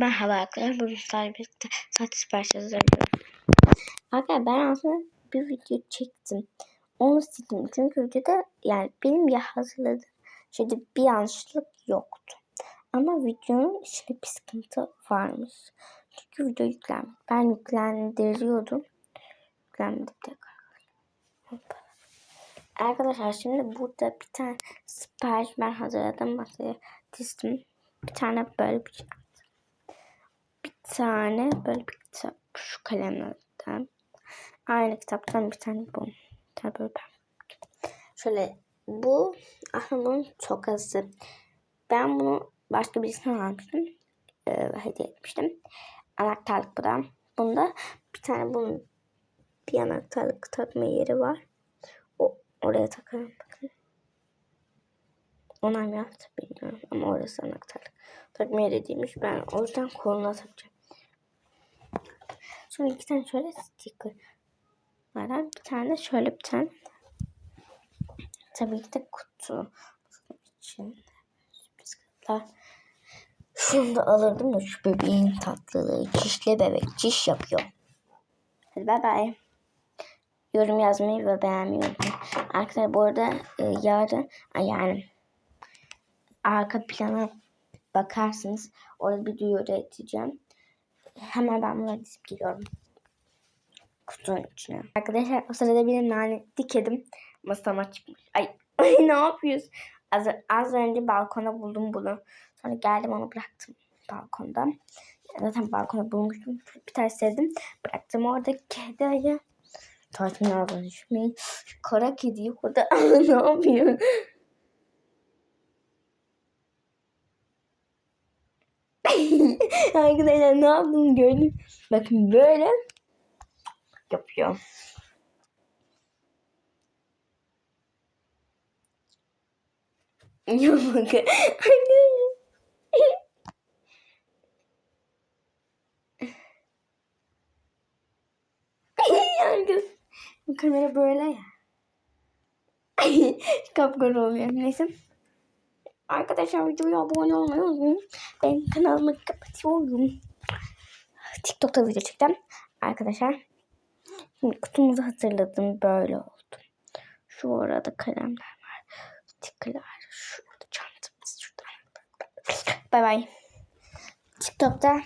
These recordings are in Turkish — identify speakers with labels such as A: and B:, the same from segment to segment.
A: Merhaba arkadaşlar. Bugün sizlerle birlikte saat sipariş hazırlıyorum. Arkadaşlar ben aslında bir video çektim. Onu sildim. Çünkü videoda yani benim ya hazırladığım şeyde bir yanlışlık yoktu. Ama videonun içinde bir sıkıntı varmış. Çünkü video yüklenmedi. Ben yüklendiriyordum. Yüklenmedi dakika. Hoppa. Arkadaşlar şimdi burada bir tane sipariş ben hazırladım. Masaya dizdim. Bir tane böyle bir şey tane böyle bir kitap şu kalemlerden. Aynı kitaptan bir tane bu. Böyle ben. Şöyle bu bunun tokası. Ben bunu başka birisine almıştım. Ee, hediye etmiştim. Anahtarlık bu da. Bunda bir tane bunun bir anahtarlık takma yeri var. O, oraya takarım bakın. Ona mı yaptı bilmiyorum ama orası anahtarlık. Takma yeri değilmiş. Ben o yüzden koluna takacağım. Sonra iki tane şöyle sticker var. Bir tane şöyle bir tane. Tabii ki de kutu. için sürpriz kartlar. Şunu da alırdım da şu bebeğin tatlılığı. Çişli bebek çiş yapıyor. Hadi bay bay. Yorum yazmayı ve beğenmeyi unutmayın. Arkadaşlar bu arada e, yarın yani arka plana bakarsınız. Orada bir duyuru edeceğim. Hemen ben bunları dizip geliyorum. Kutunun içine. Arkadaşlar o sırada bir lanetli kedim masama çıkmış. Ay, ay ne yapıyorsun? Az, az önce balkona buldum bunu. Sonra geldim onu bıraktım balkonda. Zaten balkona bulmuştum. Bir tane sevdim. Bıraktım orada kedi ayı. Tatmin düşmeyin. Şu kara kediyi orada ne yapıyor? Arkadaşlar ne yaptım gördüm. Bakın böyle yapıyor. Ya bakın. Bu kamera böyle ya. Kapkara oluyor. Neyse. Arkadaşlar videoya abone olmayı unutmayın. Ben kanalımı kapatıyorum. TikTok'ta video çektim. Arkadaşlar. Şimdi kutumuzu hazırladım. Böyle oldu. Şu arada kalemler var. Stickerlar. Şurada çantamız. Şurada. Bay bay. TikTok'ta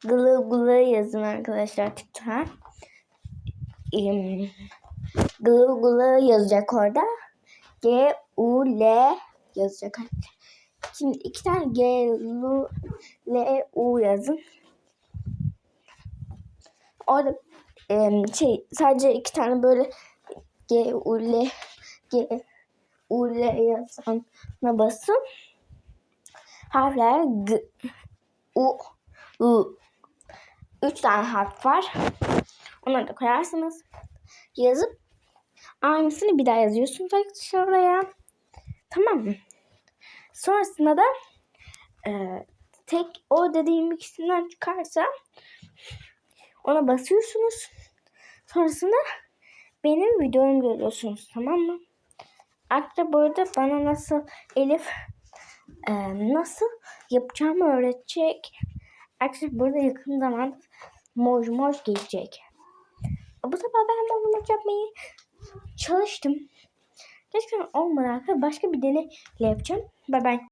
A: glı glı yazın arkadaşlar TikTok'a. Glı glı yazacak orada. G U L yazacak. Şimdi iki tane G, L, L, U yazın. Orada e, şey sadece iki tane böyle G, U, L, G, U, L yazana basın. Harfler G, U, U. Üç tane harf var. Onları da koyarsınız. Yazıp aynısını bir daha yazıyorsunuz arkadaşlar oraya. Tamam mı? Sonrasında da e, tek o dediğim ikisinden çıkarsa ona basıyorsunuz. Sonrasında benim videomu görüyorsunuz. Tamam mı? Arkadaşlar bu arada bana nasıl Elif e, nasıl yapacağımı öğretecek. Arkadaşlar burada yakın zaman moj moj gelecek. Bu sefer ben moj yapmayı çalıştım. Olmadı arkadaşlar. Başka bir deneyle yapacağım. Bye bye.